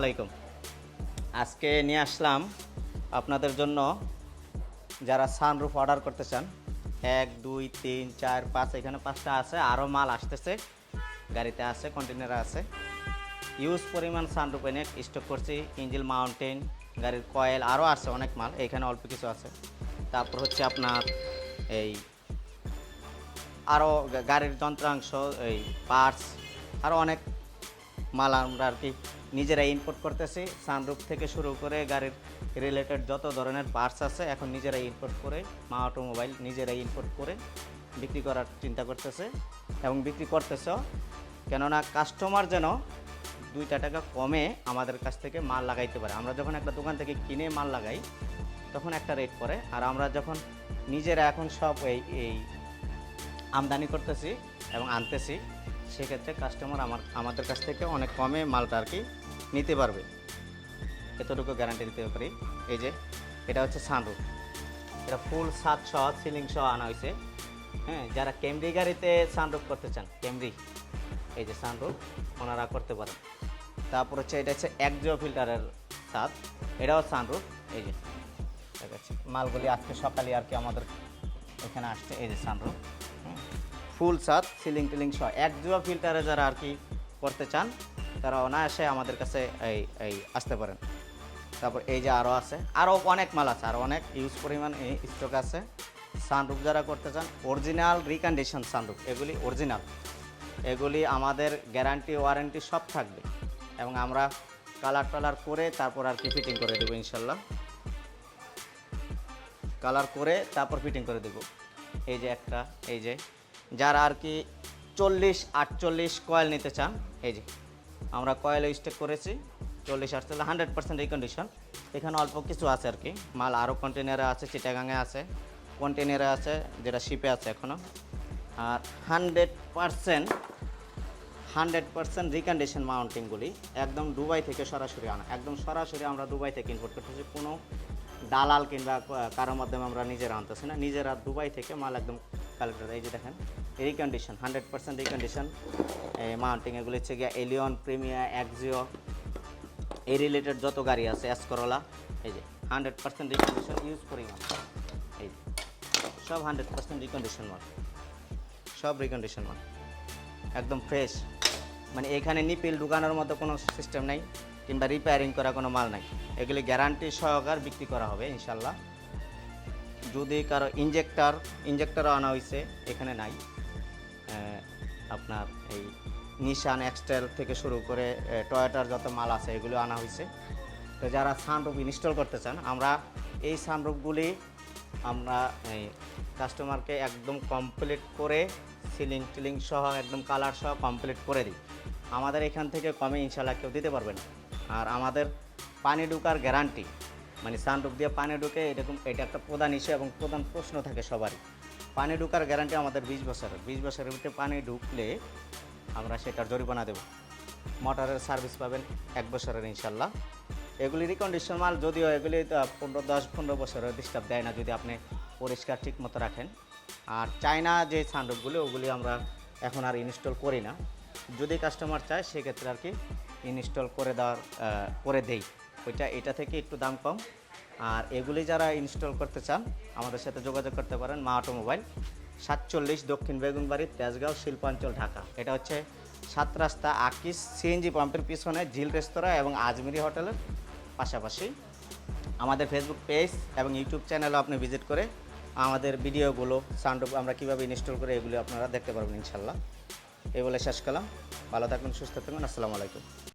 আলাইকুম। আজকে নিয়ে আসলাম আপনাদের জন্য যারা সানরুফ অর্ডার করতে চান, এক, দুই, তিন, চার, পাঁচ, এখানে পাঁচটা আছে আরও মাল আসতেছে। গাড়িতে আছে কন্টেনারে আছে। ইউজ পরিমাণ সানরুফ এনে স্টক করছি ইঞ্জিল মাউন্টেন গাড়ির কয়েল আরও আছে অনেক মাল, এখানে অল্প কিছু আছে। তারপর হচ্ছে আপনার এই আরও গাড়ির যন্ত্রাংশ, এই পার্টস আরও অনেক মাল আমরা আর কি নিজেরাই ইম্পোর্ট করতেছি। সানরুফ থেকে শুরু করে গাড়ির রিলেটেড যত ধরনের পার্টস আছে, এখন নিজেরাই ইম্পোর্ট করে, মা অটোমোবাইল নিজেরাই ইম্পোর্ট করে বিক্রি করার চিন্তা করতেছে এবং বিক্রি করতেছ। কেননা কাস্টমার যেন দুইটা টাকা কমে আমাদের কাছ থেকে মাল লাগাইতে পারে। আমরা যখন একটা দোকান থেকে কিনে মাল লাগাই, তখন একটা রেট পড়ে। আর আমরা যখন নিজেরা এখন সব এই এই আমদানি করতেছি এবং আনতেছি, সেক্ষেত্রে কাস্টমার আমার, আমাদের কাছ থেকে অনেক কমে মালটা আর কি নিতে পারবে। এতটুকু গ্যারান্টি দিতে পারি। এই যে, এটা হচ্ছে সানরুফ এটা ফুল সাত সহ সিলিং সহ আনা হয়েছে হ্যাঁ যারা ক্যামরি গাড়িতে সানরুফ করতে চান ক্যামরি এই যে সানরুফ ওনারা করতে পারেন। তারপর হচ্ছে এটা হচ্ছে একজিও ফিল্টারের সাত এটাও সানরুফ এই যে, দেখাচ্ছি। মালগুলি আজকে সকালে আর কি আমাদের এখানে আসছে, এই যে সানরুফ ফুল সাত সিলিং টিলিং সহ। এক জুয়া ফিল্টারে যারা আর কি করতে চান তারা অনায়াসে আমাদের কাছে এই এই আসতে পারেন। তারপর এই যে আরও আছে আরও অনেক মাল আছে আরও অনেক ইউজ পরিমাণ স্টক আছে। সানরুফ যারা করতে চান অরিজিনাল রিকন্ডিশন সানরুফ এগুলি অরিজিনাল এগুলি আমাদের গ্যারান্টি ওয়ারেন্টি সব থাকবে। এবং আমরা কালার টালার করে তারপর আর কি ফিটিং করে দেবো ইনশাল্লাহ। কালার করে তারপর ফিটিং করে দেবো। এই যে একটা, এই যে, যারা আর কি চল্লিশ, আটচল্লিশ কয়েল নিতে চান, এই যে আমরা কয়েল স্টেক করেছি, চল্লিশ আটচল্লিশ হান্ড্রেড পার্সেন্ট রিকন্ডিশন এখানে অল্প কিছু আছে আর কি। মাল আরও কন্টেনারে আছে চিটাগাঙে আছে। কন্টেনারে আছে, যেটা শিপে আছে এখনও আর hundred percent hundred percent recondition মাউন্টিংগুলি একদম দুবাই থেকে সরাসরি আনা। একদম সরাসরি আমরা দুবাই থেকে ইম্পোর্ট করতেছি। কোনো দালাল কিংবা কারোর মাধ্যমে আমরা নিজেরা আনতেছি না। নিজেরা দুবাই থেকে মাল একদম কালেক্ট এই যে দেখেন recondition hundred percent recondition mounting এগুলি হচ্ছে গিয়ে এলিয়ন প্রিমিয়া একজিও এই রিলেটেড যত গাড়ি আছে এসকরোলা এই যে হান্ড্রেড পার্সেন্ট রিকন্ডিশন ইউজ করি মাল এই সব হান্ড্রেড পার্সেন্ট রিকন্ডিশন মাল সব রিকন্ডিশন মাল একদম ফ্রেশ মানে এখানে নিপিল ঢুকানোর মতো কোনো সিস্টেম নাই, কিংবা রিপেয়ারিং করা কোনো মাল নাই। এগুলি গ্যারান্টি সহকার বিক্রি করা হবে, ইনশাল্লাহ। যদি কারও ইঞ্জেক্টর ইঞ্জেক্টরও আনা হয়েছে এখানে নাই। আপনার এই নিশান এক্সটেল থেকে শুরু করে টয়োটার যত মাল আছে, এগুলো আনা হয়েছে তো যারা সানরুফ ইনস্টল করতে চান, আমরা এই সানরুফগুলি আমরা, এই কাস্টমারকে একদম কমপ্লিট করে সিলিং টিলিং সহ, একদম কালার সহ কমপ্লিট করে দিই। আমাদের এখান থেকে কমে ইনশাল্লাহ কেউ দিতে পারবে না। আর আমাদের পানি ঢুকার গ্যারান্টি মানে সানরুফ দিয়ে পানি ঢুকে এরকম এটা একটা প্রধান ইস্যু এবং প্রধান প্রশ্ন থাকে সবারই। পানি ঢুকার গ্যারান্টি আমাদের বিশ বছরের। বিশ বছরের ভিতরে পানি ঢুকলে আমরা সেটার জরিমানা দেবো। মোটরের সার্ভিস পাবেন এক বছরের ইনশাল্লাহ। এগুলি রিকন্ডিশন মাল যদিও এগুলি পনেরো, দশ, পনেরো বছরের ডিস্টার্ব দেয় না যদি আপনি পরিষ্কার ঠিক মতো রাখেন। আর চায়না যে সানরুফগুলি ওগুলি আমরা এখন আর ইনস্টল করি না। যদি কাস্টমার চায়, সেক্ষেত্রে আর কি ইনস্টল করে দেওয়ার করে দেই। ওইটা, এটা থেকে একটু দাম কম। আর এগুলি যারা ইনস্টল করতে চান, আমাদের সাথে যোগাযোগ করতে পারেন মা অটোমোবাইল, সাতচল্লিশ দক্ষিণ বেগুনবাড়ি, তেজগাঁও, শিল্পাঞ্চল, ঢাকা। এটা হচ্ছে সাত রাস্তা আকিস সিএনজি পাম্পের পিছনে ঝিল রেস্তোরাঁ এবং আজমিরি হোটেলের পাশাপাশি। আমাদের ফেসবুক পেজ এবং ইউটিউব চ্যানেলও আপনি ভিজিট করে আমাদের ভিডিওগুলো সাউন্ড আমরা কীভাবে ইনস্টল করে এগুলো আপনারা দেখতে পারবেন ইনশাল্লাহ। এই বলে শেষ করলাম। ভালো থাকুন সুস্থ থাকুন আসসালামু আলাইকুম।